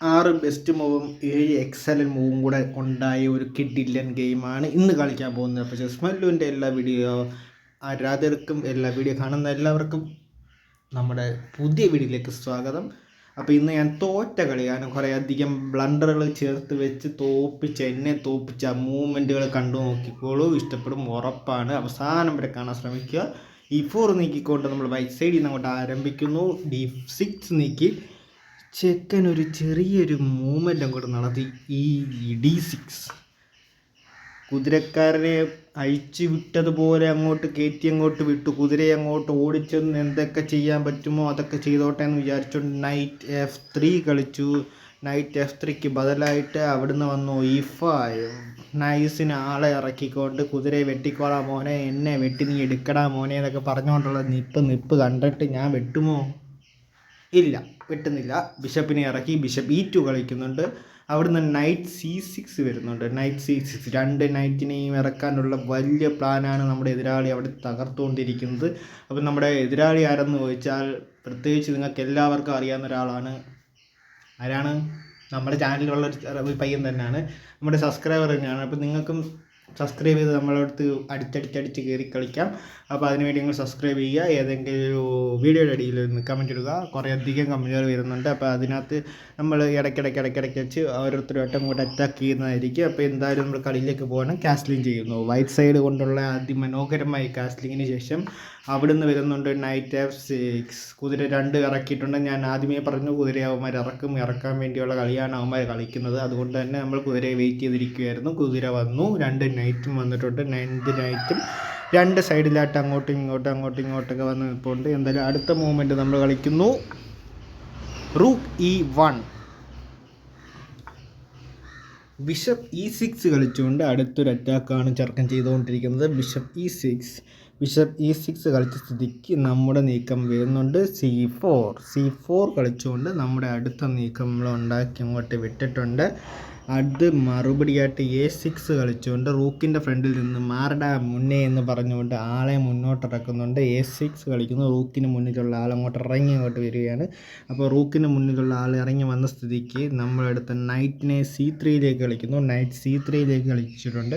ആറ് ബെസ്റ്റ് മൂവും ഏഴ് എക്സലന്റ് മൂവും കൂടെ ഉണ്ടായ ഒരു കിഡില്ലൻ ഗെയിമാണ് ഇന്ന് കളിക്കാൻ പോകുന്നത്. അപ്പോൾ ജസ്മല്ലുവിന്റെ എല്ലാ വീഡിയോ ആരാധകർക്കും എല്ലാ വീഡിയോ കാണുന്ന എല്ലാവർക്കും നമ്മുടെ പുതിയ വീഡിയോയിലേക്ക് സ്വാഗതം. അപ്പോൾ ഇന്ന് ഞാൻ തോറ്റ കളിയാണ്. കുറേ അധികം ബ്ലണ്ടറുകൾ ചേർത്ത് വെച്ച് തോപ്പിച്ച് എന്നെ തോപ്പിച്ച മൂവ്മെന്റുകൾ കണ്ടു നോക്കിക്കോളൂ. ഇഷ്ടപ്പെടും ഉറപ്പാണ്. അവസാനം വരെ കാണാൻ ശ്രമിക്കുക. ഇഫോർ ഫോർ നീക്കിക്കൊണ്ട് നമ്മൾ വൈറ്റ് സൈഡിൽ നിന്ന് അങ്ങോട്ട് ആരംഭിക്കുന്നു. ഡി സിക്സ് നീക്കി. ചെക്കൻ ഒരു ചെറിയൊരു മൂവ്മെന്റ് അങ്ങോട്ട് നടത്തി ഈ ഇഡി സിക്സ്. കുതിരക്കാരനെ അഴിച്ചു വിട്ടതുപോലെ അങ്ങോട്ട് കയറ്റി അങ്ങോട്ട് വിട്ടു. കുതിരയെ അങ്ങോട്ട് ഓടിച്ചെന്ന് എന്തൊക്കെ ചെയ്യാൻ പറ്റുമോ അതൊക്കെ ചെയ്തോട്ടെ എന്ന് വിചാരിച്ചുകൊണ്ട് നൈറ്റ് എഫ് ത്രീ കളിച്ചു. നൈറ്റ് എഫ് ത്രീക്ക് ബദലായിട്ട് അവിടുന്ന് വന്നു. ഇഫ നൈസിന് ആളെ ഇറക്കിക്കൊണ്ട് കുതിരയെ വെട്ടിക്കോളാം മോനെ. എന്നെ വെട്ടി നീ എടുക്കടാ മോനെ എന്നൊക്കെ പറഞ്ഞുകൊണ്ടുള്ള നിപ്പ് നിപ്പ് കണ്ടിട്ട് ഞാൻ വെട്ടുമോ? ഇല്ല വെട്ടുന്നില്ല ബിഷപ്പിനെ ഇറക്കി ബിഷപ്പ് ഇ ടു കളിക്കുന്നുണ്ട്. അവിടുന്ന് നൈറ്റ് സി സിക്സ് വരുന്നുണ്ട്. നൈറ്റ് സി സിക്സ് രണ്ട് നൈറ്റിനെയും ഇറക്കാനുള്ള വലിയ പ്ലാനാണ് നമ്മുടെ എതിരാളി അവിടെ തകർത്തുകൊണ്ടിരിക്കുന്നത്. അപ്പം നമ്മുടെ എതിരാളി ആരെന്ന് ചോദിച്ചാൽ പ്രത്യേകിച്ച് നിങ്ങൾക്ക് എല്ലാവർക്കും അറിയാവുന്ന ഒരാളാണ്. ആരാണ്? നമ്മുടെ ചാനലിലുള്ള ഒരു പയ്യൻ തന്നെയാണ്. നമ്മുടെ സബ്സ്ക്രൈബർ തന്നെയാണ്. അപ്പം നിങ്ങൾക്കും സബ്സ്ക്രൈബ് ചെയ്ത് നമ്മളടുത്ത് അടിച്ചടിച്ചടിച്ച് കയറി കളിക്കാം. അപ്പോൾ അതിനുവേണ്ടി നിങ്ങൾ സബ്സ്ക്രൈബ് ചെയ്യുക. ഏതെങ്കിലും ഒരു വീഡിയോയുടെ അടിയിൽ ഒന്ന് കമന്റ് ഇടുക. കുറേ അധികം കമന്റുകൾ വരുന്നുണ്ട്. അപ്പോൾ അതിനകത്ത് നമ്മൾ ഇടയ്ക്കിടയ്ക്ക് ഇടയ്ക്കിടയ്ക്ക് വെച്ച് ഓരോരുത്തരും ഒറ്റം കൂടെ അറ്റാക്ക് ചെയ്യുന്നതായിരിക്കും. അപ്പോൾ എന്തായാലും നമ്മൾ കളിയിലേക്ക് പോകണം കാസ്ലിംഗ് ചെയ്യുന്നു. വൈറ്റ് സൈഡ് കൊണ്ടുള്ള അതിമനോഹരമായ കാസ്ലിങ്ങിന് ശേഷം അവിടുന്ന് വരുന്നുണ്ട് നൈറ്റ് എഫ് സിക്സ് കുതിര രണ്ട് ഇറക്കിയിട്ടുണ്ട്. ഞാൻ ആദ്യമേ പറഞ്ഞു കുതിര അവന്മാർ ഇറക്കും. ഇറക്കാൻ വേണ്ടിയുള്ള കളിയാണ് അവന്മാർ കളിക്കുന്നത്. അതുകൊണ്ട് തന്നെ നമ്മൾ കുതിരയെ വെയിറ്റ് ചെയ്തിരിക്കുകയായിരുന്നു. കുതിര വന്നു. രണ്ട് നൈറ്റും വന്നിട്ടുണ്ട്. നൈൻത് നൈറ്റും രണ്ട് സൈഡിലായിട്ട് അങ്ങോട്ടും ഇങ്ങോട്ടും അങ്ങോട്ടും ഇങ്ങോട്ടൊക്കെ വന്ന് നിൽപ്പുണ്ട്. എന്തായാലും അടുത്ത മൂവ്മെന്റ് നമ്മൾ കളിക്കുന്നു. Rook E one bishop E six കളിച്ചുകൊണ്ട് അടുത്തൊരു അറ്റാക്കാണ് ചെറുക്കൻ ചെയ്തുകൊണ്ടിരിക്കുന്നത്. Bishop E six bishop E six കളിച്ച സ്ഥിതിക്ക് നമ്മുടെ നീക്കം വരുന്നുണ്ട്. സി ഫോർ സി ഫോർ കളിച്ചുകൊണ്ട് നമ്മുടെ അടുത്ത നീക്കം നമ്മൾ ഉണ്ടാക്കി അങ്ങോട്ട് വിട്ടിട്ടുണ്ട്. അത് മറുപടിയായിട്ട് എ സിക്സ് കളിച്ചുകൊണ്ട് റൂക്കിന്റെ ഫ്രണ്ടിൽ നിന്ന് മാറടാ മുന്നേ എന്ന് പറഞ്ഞുകൊണ്ട് ആളെ മുന്നോട്ടിറക്കുന്നുണ്ട്. എ സിക്സ് കളിക്കുന്നു. റൂക്കിന് മുന്നിലുള്ള ആൾ അങ്ങോട്ട് ഇറങ്ങി അങ്ങോട്ട് വരികയാണ്. അപ്പോൾ റൂക്കിന് മുന്നിലുള്ള ആൾ ഇറങ്ങി വന്ന സ്ഥിതിക്ക് നമ്മളെടുത്ത നൈറ്റിനെ സി ത്രീയിലേക്ക് കളിക്കുന്നു. നൈറ്റ് സി ത്രീയിലേക്ക് കളിച്ചിട്ടുണ്ട്.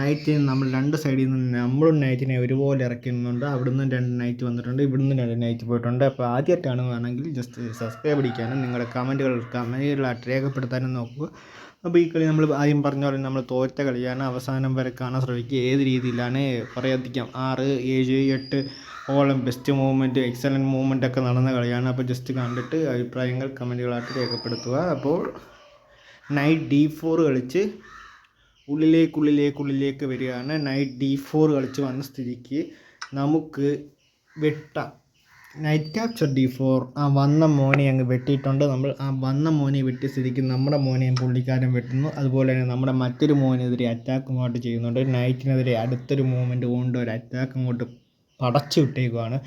നൈറ്റിന് നമ്മൾ രണ്ട് സൈഡിൽ നിന്ന് നമ്മളും നൈറ്റിനെ ഒരുപോലെ ഇറക്കുന്നുണ്ട്. അവിടുന്ന് രണ്ട് നൈറ്റ് വന്നിട്ടുണ്ട്. ഇവിടുന്ന് രണ്ട് നൈറ്റ് പോയിട്ടുണ്ട്. അപ്പോൾ ആദ്യമായിട്ടാണ് വേണമെങ്കിൽ ജസ്റ്റ് സബ്സ്ക്രൈബ് അടിക്കാനും നിങ്ങളുടെ കമന്റുകൾ കമന്റുകളായിട്ട് രേഖപ്പെടുത്താനും നോക്കുക. അപ്പോൾ ഈ കളി നമ്മൾ ആദ്യം പറഞ്ഞ പോലെ നമ്മൾ തോറ്റ കളിയാണ്. അവസാനം വരെ കാണാൻ ശ്രമിക്കുക. ഏത് രീതിയിലാണ്? പറയാതിരിക്കാം ആറ് ഏഴ് എട്ട് ഓളം ബെസ്റ്റ് മൂവ്മെന്റ് എക്സലന്റ് മൂവ്മെന്റ് ഒക്കെ നടന്ന കളിയാണ്. അപ്പോൾ ജസ്റ്റ് കണ്ടിട്ട് അഭിപ്രായങ്ങൾ കമന്റുകളായിട്ട് രേഖപ്പെടുത്തുക. അപ്പോൾ നൈറ്റ് ഡി ഫോർ കളിച്ച് ഉള്ളിലേക്കുള്ളിലേക്കുള്ളിലേക്ക് വരികയാണ്. നൈറ്റ് ഡി ഫോർ കളിച്ച് വന്ന സ്ഥിതിക്ക് നമുക്ക് വെട്ടാം. നൈറ്റ് ക്യാപ്ചർ ഡി ഫോർ ആ വന്ന മോനെ അങ്ങ് വെട്ടിയിട്ടുണ്ട്. നമ്മൾ ആ വന്ന മോനെ വെട്ടിയ സ്ഥിതിക്ക് നമ്മുടെ മോനെയും പുള്ളിക്കാരൻ വെട്ടുന്നു. അതുപോലെ തന്നെ നമ്മുടെ മറ്റൊരു മോനെതിരെ അറ്റാക്ക് അങ്ങോട്ട് ചെയ്യുന്നുണ്ട്. നൈറ്റിനെതിരെ അടുത്തൊരു മൂവ്മെന്റ് കൊണ്ട് ഒരു അറ്റാക്ക് അങ്ങോട്ട് പടച്ചു വിട്ടേക്കുവാണ്.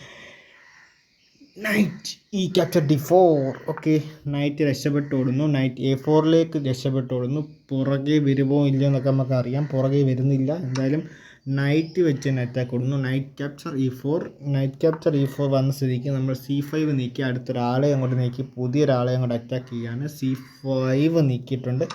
Knight E capture D four okay knight രക്ഷപ്പെട്ടോടുന്നു knight A ഫോറിലേക്ക് രക്ഷപ്പെട്ടോടുന്നു പുറകെ വരുമോ ഇല്ലയോ എന്നൊക്കെ നമുക്ക് അറിയാം പുറകെ വരുന്നില്ല. എന്തായാലും നൈറ്റ് വെച്ച് തന്നെ അറ്റാക്ക് കൊടുക്കുന്നു. Knight capture E four knight capture E four വന്ന സ്ഥിതിക്ക് നമ്മൾ സി ഫൈവ് നീക്കി അടുത്തൊരാളെ അങ്ങോട്ട് നീക്കി പുതിയൊരാളെ അങ്ങോട്ട് അറ്റാക്ക് ചെയ്യാണ്. സി ഫൈവ് നീക്കിയിട്ടുണ്ട്.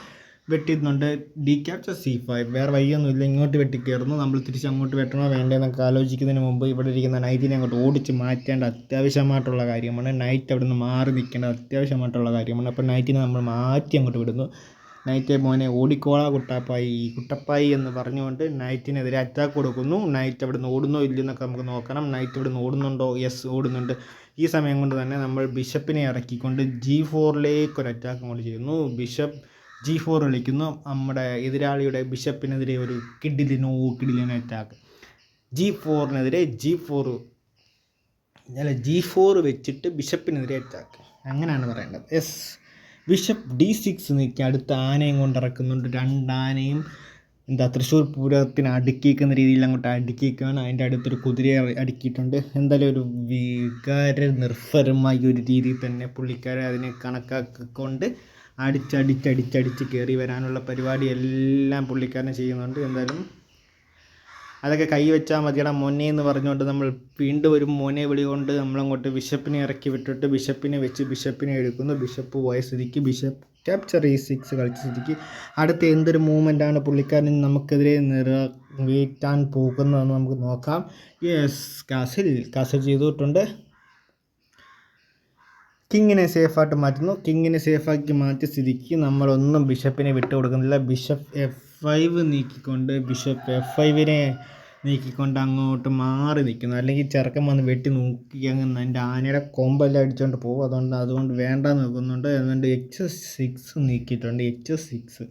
വെട്ടിയിരുന്നുണ്ട് ഡി ക്യാപ്ചർ സി ഫൈവ് വേറെ വഴിയൊന്നുമില്ല. ഇങ്ങോട്ട് വെട്ടിക്കയറുന്നു നമ്മൾ തിരിച്ച് അങ്ങോട്ട് വെട്ടണോ വേണ്ടതെന്നൊക്കെ ആലോചിക്കുന്നതിന് മുമ്പ് ഇവിടെ ഇരിക്കുന്ന നൈറ്റിനെ അങ്ങോട്ട് ഓടിച്ച് മാറ്റേണ്ട അത്യാവശ്യമായിട്ടുള്ള കാര്യമാണ്. നൈറ്റ് അവിടെ നിന്ന് മാറി നിൽക്കേണ്ട അത്യാവശ്യമായിട്ടുള്ള കാര്യമാണ്. അപ്പോൾ നൈറ്റിനെ നമ്മൾ മാറ്റി അങ്ങോട്ട് വിടുന്നു. നൈറ്റ് മോനെ ഓടിക്കോളാ കുട്ടപ്പായി. കുട്ടപ്പായി എന്ന് പറഞ്ഞുകൊണ്ട് നൈറ്റിനെതിരെ അറ്റാക്ക് കൊടുക്കുന്നു. നൈറ്റ് അവിടെ നിന്ന് ഓടുന്നോ ഇല്ലെന്നൊക്കെ നമുക്ക് നോക്കണം. നൈറ്റ് ഇവിടെ നിന്ന് ഓടുന്നുണ്ടോ? യെസ് ഓടുന്നുണ്ട്. ഈ സമയം കൊണ്ട് തന്നെ നമ്മൾ ബിഷപ്പിനെ ഇറക്കിക്കൊണ്ട് ജി ഫോറിലേക്ക് ഒരു അറ്റാക്ക് അങ്ങോട്ട് ചെയ്യുന്നു. ബിഷപ്പ് ജി ഫോർ കളിക്കുന്നു നമ്മുടെ എതിരാളിയുടെ ബിഷപ്പിനെതിരെ ഒരു കിഡിലിനോ കിഡിലിനോ അറ്റാക്ക് ജി ഫോറിനെതിരെ ജി ഫോർ അല്ല ജി ഫോർ വെച്ചിട്ട് ബിഷപ്പിനെതിരെ അറ്റാക്ക് അങ്ങനെയാണ് പറയേണ്ടത്. യെസ് ബിഷപ്പ് ഡി സിക്സ് നീക്കി അടുത്ത ആനയും കൊണ്ട് രണ്ടാനയും രണ്ട് എന്താ തൃശ്ശൂർ പൂരത്തിന് അടുക്കിക്കുന്ന രീതിയിൽ അങ്ങോട്ട് അടുക്കിക്കുകയാണ് അതിന്റെ അടുത്തൊരു കുതിരയെ അടുക്കിയിട്ടുണ്ട്. എന്തായാലും ഒരു വികാര നിർഭരമായ ഒരു രീതിയിൽ തന്നെ പുള്ളിക്കാരെ അതിനെ കണക്കാക്കിക്കൊണ്ട് അടിച്ചടിച്ചടിച്ചടിച്ച് കയറി വരാനുള്ള പരിപാടി എല്ലാം പുള്ളിക്കാരൻ ചെയ്യുന്നുണ്ട്. എന്തായാലും അതൊക്കെ കൈ വെച്ചാൽ മതിയടാ മോനെ എന്ന് പറഞ്ഞുകൊണ്ട് നമ്മൾ വീണ്ടും ഒരു മോനെ വിളികൊണ്ട് നമ്മളങ്ങോട്ട് ബിഷപ്പിനെ ഇറക്കി വിട്ടിട്ട് ബിഷപ്പിനെ വെച്ച് ബിഷപ്പിനെ എടുക്കുന്നു. ബിഷപ്പ് പോയ സ്ഥിതിക്ക് ബിഷപ്പ് ക്യാപ്ചർ ഈ സിക്സ് കളിച്ച സ്ഥിതിക്ക്. അടുത്ത എന്തൊരു മൂവ്മെന്റാണ് പുള്ളിക്കാരൻ നമുക്കെതിരെ നിറവേറ്റാൻ പോകുന്നതെന്ന് നമുക്ക് നോക്കാം. യെസ് കാസിൽ കാസിൽ ചെയ്തിട്ടുണ്ട്. കിങ്ങിനെ സേഫായിട്ട് മാറ്റുന്നു. കിങ്ങിനെ സേഫാക്കി മാറ്റിയ സ്ഥിതിക്ക് നമ്മളൊന്നും ബിഷപ്പിനെ വിട്ടു കൊടുക്കുന്നില്ല ബിഷപ്പ് എഫ് ഫൈവ് നീക്കിക്കൊണ്ട് ബിഷപ്പ് എഫ് ഫൈവിനെ നീക്കിക്കൊണ്ട് അങ്ങോട്ട് മാറി നിൽക്കുന്നു. അല്ലെങ്കിൽ ചെറുക്കൻ വന്ന് വെട്ടി നോക്കി അങ്ങ് എന്റെ ആനയുടെ കൊമ്പെല്ലാം അടിച്ചുകൊണ്ട് പോകും. അതുകൊണ്ട് അതുകൊണ്ട് വേണ്ട നോക്കുന്നുണ്ട്. എന്നിട്ട് എച്ച് സിക്സ് നീക്കിയിട്ടുണ്ട്. എച്ച് സിക്സ്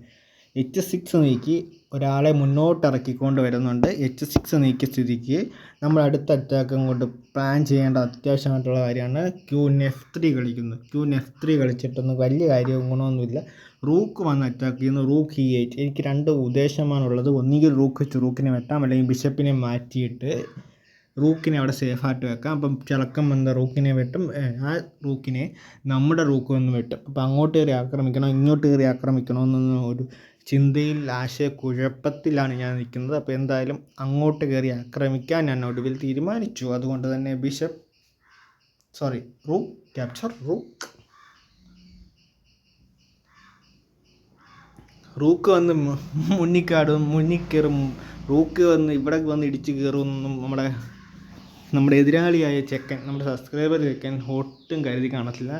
എച്ച് സിക്സ് നീക്കി ഒരാളെ മുന്നോട്ട് ഇറക്കിക്കൊണ്ട് വരുന്നുണ്ട്. എച്ച് സിക്സ് നീക്കിയ സ്ഥിതിക്ക് നമ്മൾ അടുത്ത അറ്റാക്ക് അങ്ങോട്ട് പ്ലാൻ ചെയ്യേണ്ട അത്യാവശ്യമായിട്ടുള്ള കാര്യമാണ്. ക്യൂൻ എഫ് ത്രീ കളിക്കുന്നത് ക്യൂൻ എഫ് ത്രീ കളിച്ചിട്ടൊന്നും വലിയ കാര്യവും ഗുണമൊന്നുമില്ല. റൂക്ക് വന്ന് അറ്റാക്ക് ചെയ്യുന്നു. റൂക്ക് ഇ എയ്റ്റ് എനിക്ക് രണ്ട് ഉദ്ദേശമാണുള്ളത്. ഒന്നുകിൽ റൂക്ക് വെച്ച് റൂക്കിനെ വെട്ടാം. അല്ലെങ്കിൽ ബിഷപ്പിനെ മാറ്റിയിട്ട് റൂക്കിനെ അവിടെ സേഫായിട്ട് വെക്കാം. അപ്പം ചിളക്കം വന്ന റൂക്കിനെ വെട്ടും. ആ റൂക്കിനെ നമ്മുടെ റൂക്ക് വന്ന് വെട്ടും. അപ്പം അങ്ങോട്ട് കയറി ആക്രമിക്കണം ഇങ്ങോട്ട് കയറി ആക്രമിക്കണമെന്നൊന്നും ഒരു ചിന്തയിൽ ആശയക്കുഴപ്പത്തിലാണ് ഞാൻ നിൽക്കുന്നത്. അപ്പോൾ എന്തായാലും അങ്ങോട്ട് കയറി ആക്രമിക്കാൻ ഞാൻ ഒടുവിൽ തീരുമാനിച്ചു. അതുകൊണ്ട് തന്നെ bishop sorry rook capture rook. Rook വന്ന് മുന്നിക്കാടും മുന്നിക്കേറും. റൂക്ക് വന്ന് ഇവിടെ വന്ന് ഇടിച്ച് കയറുമെന്നും നമ്മുടെ നമ്മുടെ എതിരാളിയായ ചെക്കൻ നമ്മുടെ സബ്സ്ക്രൈബർ ചെക്കൻ ഒട്ടും കരുതി കാണത്തില്ല.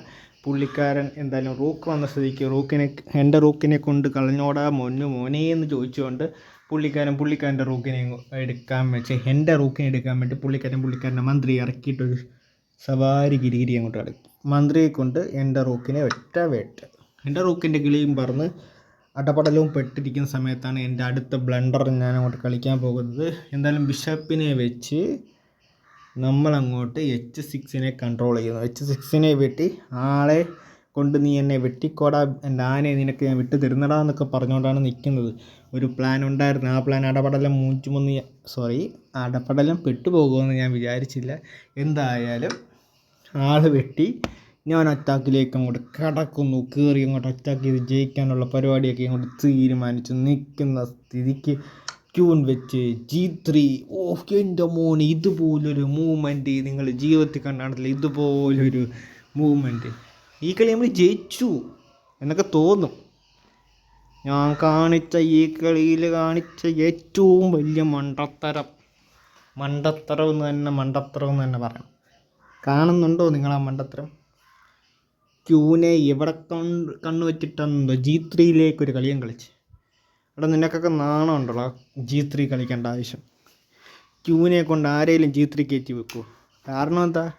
പുള്ളിക്കാരൻ എന്തായാലും റൂക്ക് വന്ന സ്ഥിതിക്ക് റൂക്കിനെ എന്റെ റൂക്കിനെ കൊണ്ട് കളഞ്ഞോടാ മൊന്നു മോനെ എന്ന് ചോദിച്ചുകൊണ്ട് പുള്ളിക്കാരൻ പുള്ളിക്കാരന്റെ റൂക്കിനെ എടുക്കാൻ വെച്ച് എന്റെ റൂക്കിനെ എടുക്കാൻ വേണ്ടി പുള്ളിക്കാരൻ പുള്ളിക്കാരന്റെ മന്ത്രി ഇറക്കിയിട്ടൊരു സവാരി ഗിരിഗിരി അങ്ങോട്ട് കളിക്കും മന്ത്രിയെ കൊണ്ട് എന്റെ റൂക്കിനെ ഒറ്റ വേട്ട്. എന്റെ റൂക്കിന്റെ കിളിയും പറന്ന് അടപടലവും പെട്ടിരിക്കുന്ന സമയത്താണ് എന്റെ അടുത്ത ബ്ലണ്ടർ ഞാൻ അങ്ങോട്ട് കളിക്കാൻ പോകുന്നത്. എന്തായാലും ബിഷപ്പിനെ വെച്ച് നമ്മളങ്ങോട്ട് എച്ച് സിക്സിനെ കൺട്രോൾ ചെയ്യുന്നു. എച്ച് സിക്സിനെ വെട്ടി ആളെ കൊണ്ട് നീ എന്നെ വെട്ടിക്കോടാ. എന്റെ ആനയെ നിനക്ക് ഞാൻ വിട്ടു തരുന്നടാ എന്നൊക്കെ പറഞ്ഞുകൊണ്ടാണ് നിൽക്കുന്നത്. ഒരു പ്ലാൻ ഉണ്ടായിരുന്നു. ആ പ്ലാൻ അടപടലം മൂച്ചുമൊന്ന് സോറി അടപടലം പെട്ടുപോകുമെന്ന് ഞാൻ വിചാരിച്ചില്ല. എന്തായാലും ആൾ വെട്ടി ഞാൻ അറ്റാക്കിലേക്ക് അങ്ങോട്ട് കടക്കുന്നു. കയറി അങ്ങോട്ട് അറ്റാക്ക് ചെയ്ത് ജയിക്കാനുള്ള പരിപാടിയൊക്കെ അങ്ങോട്ട് തീരുമാനിച്ചു. നിൽക്കുന്ന സ്ഥിതിക്ക് ക്യൂൺ വെച്ച് ജി ത്രീ ഓ എന്റെ മോനെ ഇതുപോലൊരു മൂവ്മെന്റ് നിങ്ങൾ ജീവിതത്തിൽ കണ്ടാണത്തില്ല ഇതുപോലൊരു മൂവ്മെന്റ് ഈ കളി നമ്മൾ ജയിച്ചു എന്നൊക്കെ തോന്നും. ഞാൻ കാണിച്ച ഈ കളിയിൽ കാണിച്ച ഏറ്റവും വലിയ മണ്ടത്തരം മണ്ടത്തരം എന്ന് തന്നെ മണ്ടത്തരം എന്ന് തന്നെ പറയാം. കാണുന്നുണ്ടോ നിങ്ങൾ ആ മണ്ടത്തരം? ക്യൂനെ എവിടെ കണ്ണ് കണ്ണു വെച്ചിട്ടുണ്ടോ ജി ത്രീയിലേക്കൊരു കളിയും കളിച്ച്. എടാ നിനക്കൊക്കെ നാണം ഉണ്ടല്ലോ ജി ത്രീ കളിക്കേണ്ട ആവശ്യം. ക്യൂവിനെ കൊണ്ട് ആരെയും ജി ത്രീ കയറ്റി വെക്കുമോ കാരണം എന്താ?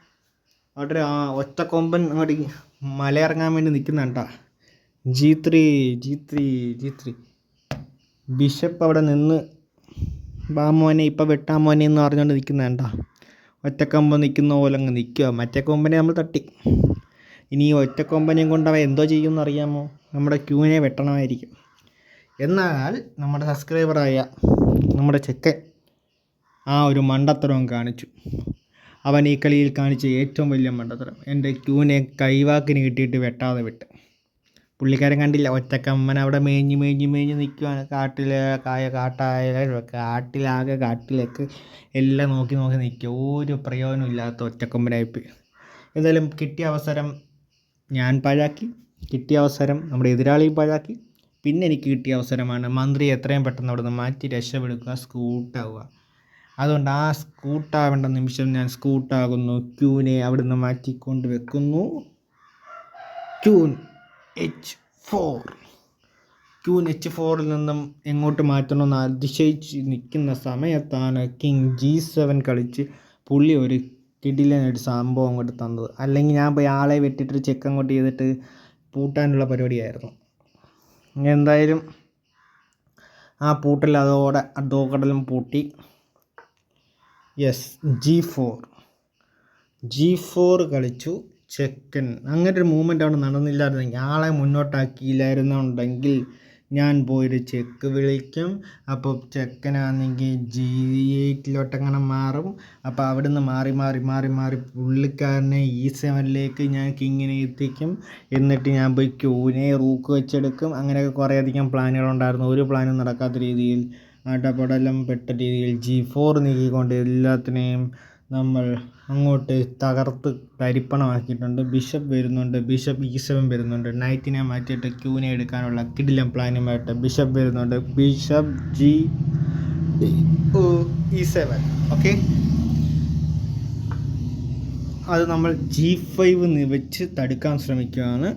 അവിടെ ആ ഒറ്റക്കൊമ്പൻ അങ്ങോട്ട് മലയിറങ്ങാൻ വേണ്ടി നിൽക്കുന്നുണ്ടാ G three G three G three bishop അവിടെ നിന്ന് ബാമോനെ ഇപ്പം വെട്ടാൻ മോനെ എന്ന് പറഞ്ഞുകൊണ്ട് നിൽക്കുന്നുണ്ട ഒറ്റക്കൊമ്പൻ നിൽക്കുന്ന പോലെ അങ്ങ് നിൽക്കുക മറ്റേ കൊമ്പനെ നമ്മൾ തട്ടി. ഇനി ഈ ഒറ്റക്കൊമ്പനെയും കൊണ്ട് അവ എന്തോ ചെയ്യുമെന്ന് അറിയാമോ? നമ്മുടെ ക്യൂവിനെ വെട്ടണമായിരിക്കും. എന്നാൽ നമ്മുടെ സബ്സ്ക്രൈബറായ നമ്മുടെ ചെക്കൻ ആ ഒരു മണ്ടത്തരവും കാണിച്ചു. അവൻ ഈ കളിയിൽ കാണിച്ച ഏറ്റവും വലിയ മണ്ടത്തരം. എന്റെ ക്യൂവിനെ കൈവാക്കിന് കിട്ടിയിട്ട് വെട്ടാതെ വിട്ട്. പുള്ളിക്കാരൻ കണ്ടില്ല ഒറ്റക്കമ്മൻ അവിടെ മേഞ്ഞ് മേഞ്ഞ് മേഞ്ഞ് നിൽക്കുവാണ്. കാട്ടിൽ കായ കാട്ടായ കാട്ടിലാകെ കാട്ടിലേക്ക് എല്ലാം നോക്കി നോക്കി നിൽക്കുക. ഒരു പ്രയോജനം ഇല്ലാത്ത ഒറ്റക്കൊമ്പനായിപ്പ് എന്തായാലും കിട്ടിയ അവസരം ഞാൻ പാഴാക്കി. കിട്ടിയ അവസരം നമ്മുടെ എതിരാളിയും പാഴാക്കി. പിന്നെ എനിക്ക് കിട്ടിയ അവസരമാണ് മന്ത്രി എത്രയും പെട്ടെന്ന് അവിടെ നിന്ന് മാറ്റി രക്ഷപ്പെടുക സ്കൂട്ടാവുക. അതുകൊണ്ട് ആ സ്കൂട്ടാവേണ്ട നിമിഷം ഞാൻ സ്കൂട്ടാകുന്നു. ക്യൂനെ നിന്ന് മാറ്റിക്കൊണ്ട് വെക്കുന്നു. Queen H four. Queen H ഫോറിൽ നിന്നും എങ്ങോട്ട് മാറ്റണമെന്ന് അതിശയിച്ച് നിൽക്കുന്ന സമയത്താണ് കിങ് ജി സെവൻ കളിച്ച് പുള്ളി ഒരു കിടിലനൊരു സംഭവം അങ്ങോട്ട് തന്നത്. അല്ലെങ്കിൽ ഞാൻ പോയി ആളെ വെട്ടിട്ട് ചെക്ക് അങ്ങോട്ട് ചെയ്തിട്ട് പൂട്ടാനുള്ള പരിപാടിയായിരുന്നു. എന്തായാലും ആ പൂട്ടൽ അതോടെ അധോകടലും പൂട്ടി. Yes G four G four കളിച്ചു ചെക്കൻ. അങ്ങനെ ഒരു മൂവ്മെന്റ് അവിടെ നടന്നില്ലായിരുന്നെങ്കിൽ ആളെ മുന്നോട്ടാക്കിയില്ലായിരുന്നുണ്ടെങ്കിൽ ഞാൻ പോയൊരു ചെക്ക് വിളിക്കും. അപ്പോൾ ചെക്കനാണെങ്കിൽ ജി എയ്റ്റിലോട്ടങ്ങനെ മാറും. അപ്പോൾ അവിടെ നിന്ന് മാറി മാറി മാറി മാറി പുള്ളിക്കാരനെ ഈ സെവനിലേക്ക് ഞാൻ കിങ്ങിനെ എത്തിക്കും. എന്നിട്ട് ഞാൻ പോയി ക്യൂനെ റൂക്ക് വെച്ചെടുക്കും. അങ്ങനെയൊക്കെ കുറേയധികം പ്ലാനുകളുണ്ടായിരുന്നു. ഒരു പ്ലാനും നടക്കാത്ത രീതിയിൽ അടപടലം പെട്ട രീതിയിൽ ജി ഫോർ നീക്കിക്കൊണ്ട് എല്ലാത്തിനെയും നമ്മൾ അങ്ങോട്ട് തകർത്ത് തരിപ്പണമാക്കിയിട്ടുണ്ട്. ബിഷപ്പ് വരുന്നുണ്ട്. ബിഷപ്പ് ഇ സെവൻ വരുന്നുണ്ട്. നൈറ്റിനെ മാറ്റിയിട്ട് ക്യൂനെ എടുക്കാനുള്ള കിടിലം പ്ലാനുമായിട്ട് ബിഷപ്പ് വരുന്നുണ്ട്. Bishop G E seven. Okay? അത് നമ്മൾ ജി ഫൈവ് വെച്ച് തടുക്കാൻ ശ്രമിക്കുകയാണ്.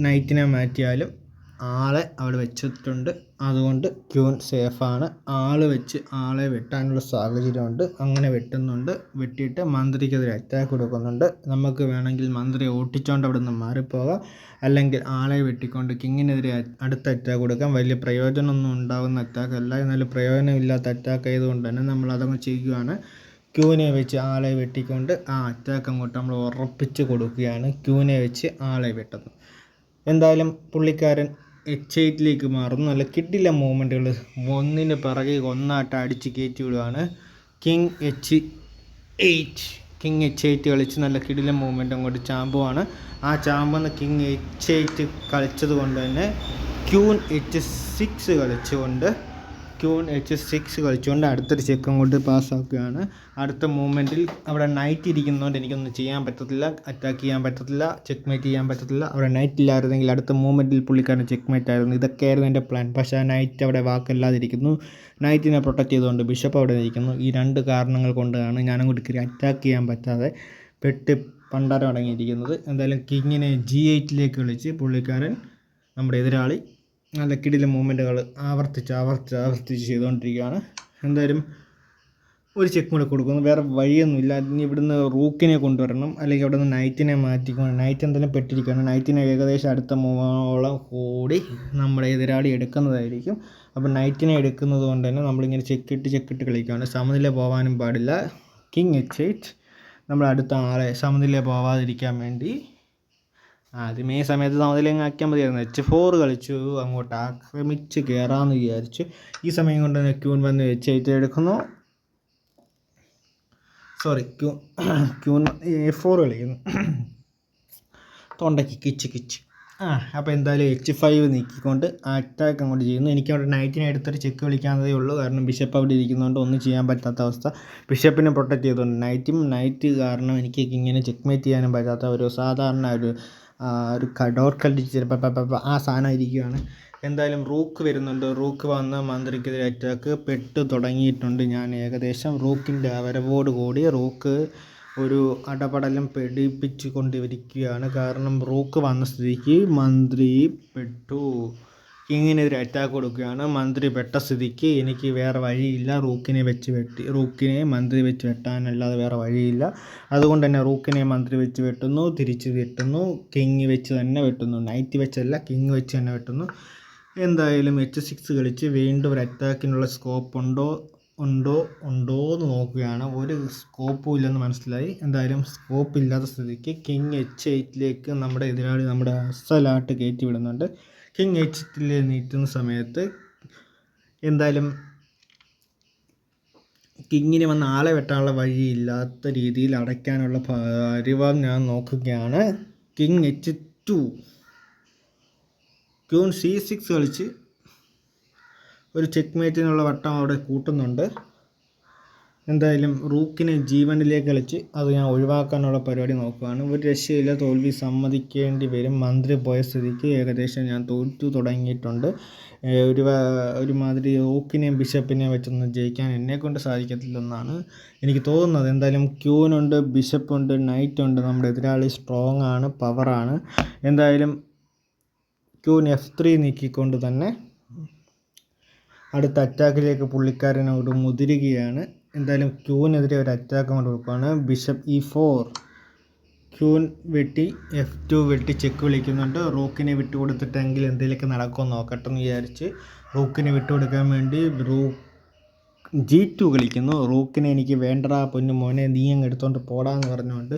നൈറ്റിനെ മാറ്റിയാലും ആളെ അവിടെ വെച്ചിട്ടുണ്ട്. അതുകൊണ്ട് ക്യൂൻ സേഫാണ്. ആൾ വെച്ച് ആളെ വെട്ടാനുള്ള സാഹചര്യമുണ്ട്. അങ്ങനെ വെട്ടുന്നുണ്ട്. വെട്ടിയിട്ട് മന്ത്രിക്കെതിരെ അറ്റാക്ക് കൊടുക്കുന്നുണ്ട്. നമുക്ക് വേണമെങ്കിൽ മന്ത്രിയെ ഓട്ടിച്ചോണ്ട് അവിടെ നിന്ന് മാറിപ്പോകാം. അല്ലെങ്കിൽ ആളെ വെട്ടിക്കൊണ്ട് കിങ്ങിനെതിരെ അടുത്ത അറ്റാക്ക് കൊടുക്കാം. വലിയ പ്രയോജനമൊന്നും ഉണ്ടാകുന്ന അറ്റാക്ക് അല്ല. എന്നാലും പ്രയോജനമില്ലാത്ത അറ്റാക്ക് ആയതുകൊണ്ട് തന്നെ നമ്മൾ അതങ്ങ് ചെയ്യുകയാണ്. ക്യൂനെ വെച്ച് ആളെ വെട്ടിക്കൊണ്ട് ആ അറ്റാക്ക് അങ്ങോട്ട് നമ്മൾ ഉറപ്പിച്ച് കൊടുക്കുകയാണ്. ക്യൂനെ വെച്ച് ആളെ വെട്ടുന്നത് എന്തായാലും പുള്ളിക്കാരൻ എച്ച് എയ്റ്റിലേക്ക് മാറുന്നു. നല്ല കിട്ടില്ല മൂവ്മെന്റുകൾ ഒന്നിന് പിറകെ ഒന്നായിട്ട് അടിച്ച് കയറ്റി വിടുകയാണ് king H eight king H eight കളിച്ച് നല്ല കിടിലം മൂവ്മെന്റ് അങ്ങോട്ട് ചാമ്പുമാണ് ആ ചാമ്പെന്ന് കിങ് എച്ച് എയ്റ്റ് കളിച്ചത് കൊണ്ട് തന്നെ ക്യൂൺ എച്ച് സിക്സ് കളിച്ചുകൊണ്ട് ക്യൂൺ എച്ച് സിക്സ് കളിച്ചുകൊണ്ട് അടുത്തൊരു ചെക്ക് കൊണ്ട് പാസ്സാക്കുകയാണ് അടുത്ത മൂവ്മെന്റിൽ അവിടെ നൈറ്റ് ഇരിക്കുന്നതുകൊണ്ട് എനിക്കൊന്നും ചെയ്യാൻ പറ്റത്തില്ല അറ്റാക്ക് ചെയ്യാൻ പറ്റത്തില്ല ചെക്ക് മേറ്റ് ചെയ്യാൻ പറ്റത്തില്ല. അവിടെ നൈറ്റ് ഇല്ലായിരുന്നെങ്കിൽ അടുത്ത മൂവ്മെന്റിൽ പുള്ളിക്കാരൻ ചെക്ക് മേറ്റ് ആയിരുന്നു ഇതൊക്കെയായിരുന്നു എന്റെ പ്ലാൻ പക്ഷേ ആ നൈറ്റ് അവിടെ വാക്കല്ലാതിരിക്കുന്നു. നൈറ്റിനെ പ്രൊട്ടക്റ്റ് ചെയ്തുകൊണ്ട് ബിഷപ്പ് അവിടെ ഇരിക്കുന്നു. ഈ രണ്ട് കാരണങ്ങൾ കൊണ്ടാണ് ഞാനങ്ങോട്ട് കയറി അറ്റാക്ക് ചെയ്യാൻ പറ്റാതെ പെട്ട് പണ്ടാരം അടങ്ങിയിരിക്കുന്നത്. എന്തായാലും കിങ്ങിനെ ജി എയ്റ്റിലേക്ക് വിളിച്ച് പുള്ളിക്കാരൻ നമ്മുടെ എതിരാളി നല്ല കിടില മൂവ്മെന്റുകൾ ആവർത്തിച്ച് ആവർത്തിച്ച് ആവർത്തിച്ച് ചെയ്തുകൊണ്ടിരിക്കുകയാണ്. എന്തായാലും ഒരു ചെക്ക് കൂടെ കൊടുക്കുന്നു. വേറെ വഴിയൊന്നുമില്ല. ഇനി ഇവിടുന്ന് റൂക്കിനെ കൊണ്ടുവരണം. അല്ലെങ്കിൽ അവിടെ നിന്ന് നൈറ്റിനെ മാറ്റിക്കൊണ്ട് നൈറ്റ് എന്തെങ്കിലും പെട്ടിരിക്കുകയാണ്. നൈറ്റിനെ ഏകദേശം അടുത്ത മൂവോളം കൂടി നമ്മുടെ എതിരാളി എടുക്കുന്നതായിരിക്കും. അപ്പോൾ നൈറ്റിനെ എടുക്കുന്നത് കൊണ്ട് തന്നെ നമ്മളിങ്ങനെ ചെക്കിട്ട് ചെക്കിട്ട് കളിക്കുകയാണ്. സമനില പോകാനും പാടില്ല. കിങ് എച്ച് എയ്റ്റ് നമ്മൾ അടുത്ത ആളെ സമനില പോവാതിരിക്കാൻ വേണ്ടി ആദ്യമേ സമയത്ത് സമനിലങ്ങ് ആക്കിയാൽ മതിയായിരുന്നു. എച്ച് ഫോർ കളിച്ചു അങ്ങോട്ട് ആക്രമിച്ച് കയറാമെന്ന് വിചാരിച്ചു ഈ സമയം കൊണ്ട് ക്യൂൻ വന്ന് എച്ച് എയ്റ്റ് എടുക്കുന്നു. Sorry Q queen A four കളിക്കുന്നു. തൊണ്ടയ്ക്ക് കിച്ച് കിച്ച്. ആ അപ്പോൾ എന്തായാലും എച്ച് ഫൈവ് നീക്കിക്കൊണ്ട് അറ്റാക്ക് അങ്ങോട്ട് ചെയ്യുന്നു. എനിക്ക് അവിടെ നൈറ്റിനെ എടുത്തൊരു ചെക്ക് വിളിക്കാവുന്നതേ ഉള്ളൂ. കാരണം ബിഷപ്പ് അവിടെ ഇരിക്കുന്നതുകൊണ്ട് ഒന്നും ചെയ്യാൻ പറ്റാത്ത അവസ്ഥ. ബിഷപ്പിനെ പ്രൊട്ടക്റ്റ് ചെയ്തുകൊണ്ട് നൈറ്റും നൈറ്റ് കാരണം എനിക്ക് ഇങ്ങനെ ചെക്ക് മേറ്റ് ചെയ്യാനും പറ്റാത്ത ഒരു സാധാരണ ഒരു ഒരു കളിച്ച് ചിലപ്പോൾ ആ ഇരിക്കുകയാണ് എന്തായാലും റൂക്ക് വരുന്നുണ്ട്. റൂക്ക് വന്ന മന്ത്രിക്കെതിരെ അറ്റാക്ക് പെട്ട് തുടങ്ങിയിട്ടുണ്ട് ഞാൻ. ഏകദേശം റൂക്കിന്റെ വരവോട് കൂടി റൂക്ക് ഒരു അടപടലം പിടിപ്പിച്ചു കൊണ്ടിരിക്കുകയാണ്. കാരണം റൂക്ക് വന്ന സ്ഥിതിക്ക് മന്ത്രി പെട്ടു. കിങ്ങിനെതിരെ അറ്റാക്ക് കൊടുക്കുകയാണ്. മന്ത്രി പെട്ട സ്ഥിതിക്ക് എനിക്ക് വേറെ വഴിയില്ല. റൂക്കിനെ വെച്ച് വെട്ടി റൂക്കിനെ മന്ത്രി വെച്ച് വെട്ടാനല്ലാതെ വേറെ വഴിയില്ല. അതുകൊണ്ട് തന്നെ റൂക്കിനെ മന്ത്രി വെച്ച് വെട്ടുന്നു തിരിച്ച് വെട്ടുന്നു കിങ് വെച്ച് തന്നെ വെട്ടുന്നു. നൈറ്റ് വെച്ചല്ല കിങ് വെച്ച് തന്നെ വെട്ടുന്നു. എന്തായാലും എച്ച് സിക്സ് കളിച്ച് വീണ്ടും ഒരു അറ്റാക്കിനുള്ള സ്കോപ്പ് ഉണ്ടോ ഉണ്ടോ ഉണ്ടോ എന്ന് നോക്കുകയാണ്. ഒരു സ്കോപ്പും ഇല്ലെന്ന് മനസ്സിലായി. എന്തായാലും സ്കോപ്പ് ഇല്ലാത്ത സ്ഥിതിക്ക് കിങ് എച്ച് എയ്റ്റിലേക്ക് നമ്മുടെ എതിരാളി നമ്മുടെ അസലായിട്ട് കയറ്റി വിടുന്നുണ്ട്. എച്ച് എയ്റ്റിൽ സമയത്ത് എന്തായാലും കിങ്ങിന് വന്ന് ആളെ വെട്ടാനുള്ള വഴിയില്ലാത്ത രീതിയിൽ അടയ്ക്കാനുള്ള പരിവം ഞാൻ നോക്കുകയാണ്. King H two queen C six കളിച്ച് ഒരു ചെക്ക് മേറ്റിനുള്ള വട്ടം അവിടെ കൂട്ടുന്നുണ്ട്. എന്തായാലും റൂക്കിനെ ജീവനിലേക്ക് കളിച്ച് അത് ഞാൻ ഒഴിവാക്കാനുള്ള പരിപാടി നോക്കുകയാണ്. ഒരു രക്ഷയില്ല തോൽവി സമ്മതിക്കേണ്ടി വരും. മന്ത്രി പോയ സ്ഥിതിക്ക് ഏകദേശം ഞാൻ തോറ്റു തുടങ്ങിയിട്ടുണ്ട്. ഒരു ഒരുമാതിരി റൂക്കിനെയും ബിഷപ്പിനെയും വെച്ചൊന്നും ജയിക്കാൻ എന്നെക്കൊണ്ട് സാധിക്കത്തില്ലെന്നാണ് എനിക്ക് തോന്നുന്നത്. എന്തായാലും ക്യൂനുണ്ട് ബിഷപ്പുണ്ട് നൈറ്റ് ഉണ്ട് നമ്മുടെ എതിരാളി സ്ട്രോങ് ആണ് പവറാണ് എന്തായാലും ക്യൂൻ എഫ് ത്രീ നീക്കിക്കൊണ്ട് തന്നെ അടുത്ത അറ്റാക്കിലേക്ക് പുള്ളിക്കാരനോട് മുതിരുകയാണ്. എന്തായാലും ക്യൂവിനെതിരെ ഒരു അറ്റാക്ക് കൊണ്ട് കൊടുക്കുകയാണ്. ബിഷപ്പ് ഇ ഫോർ ക്യൂൻ വെട്ടി എഫ് ടു വെട്ടി ചെക്ക് വിളിക്കുന്നുണ്ട്. റൂക്കിനെ വിട്ടുകൊടുത്തിട്ടെങ്കിൽ എന്തെങ്കിലുമൊക്കെ നടക്കുമെന്ന് നോക്കട്ടെ എന്ന് വിചാരിച്ച് റൂക്കിനെ വിട്ടുകൊടുക്കാൻ വേണ്ടി റൂ ജി ടു കളിക്കുന്നു. റൂക്കിനെ എനിക്ക് വേണ്ടടാ പൊന്നു മോനെ നീ അങ്ങ് എടുത്തോണ്ട് പോടാന്ന് പറഞ്ഞുകൊണ്ട്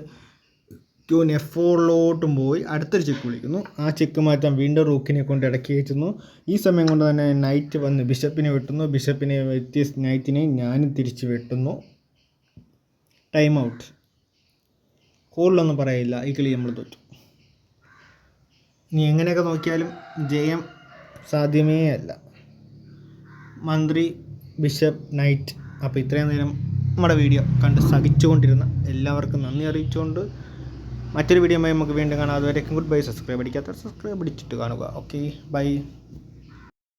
ക്യൂൻ എഫ് ഫോറിലോട്ടും പോയി അടുത്തൊരു ചെക്ക് വിളിക്കുന്നു. ആ ചെക്ക് മാറ്റാൻ വീണ്ടും റൂക്കിനെ കൊണ്ട് ഇടയ്ക്ക് കയറ്റുന്നു ഈ സമയം കൊണ്ട് തന്നെ നൈറ്റ് വന്ന് ബിഷപ്പിനെ വെട്ടുന്നു. ബിഷപ്പിനെ വെട്ടിയ നൈറ്റിനെ ഞാനും തിരിച്ച് വെട്ടുന്നു. ടൈം ഔട്ട് കൂടുതലൊന്നും പറയില്ല. ഈ കളി നമ്മൾ തോറ്റു. ഇനി എങ്ങനെയൊക്കെ നോക്കിയാലും ജയം സാധ്യമേ അല്ല. മന്ത്രി ബിഷപ്പ് നൈറ്റ് അപ്പോൾ ഇത്രയും നേരം നമ്മുടെ വീഡിയോ കണ്ട് സഹിച്ചുകൊണ്ടിരുന്ന എല്ലാവർക്കും നന്ദി അറിയിച്ചുകൊണ്ട് മറ്റൊരു വീഡിയോയുമായി നമുക്ക് വീണ്ടും കാണാം. അതുവരേക്കും ഗുഡ് ബൈ സബ്സ്ക്രൈബ് അടിക്കാത്ത സബ്സ്ക്രൈബ് അടിച്ചിട്ട് കാണുക. Okay bye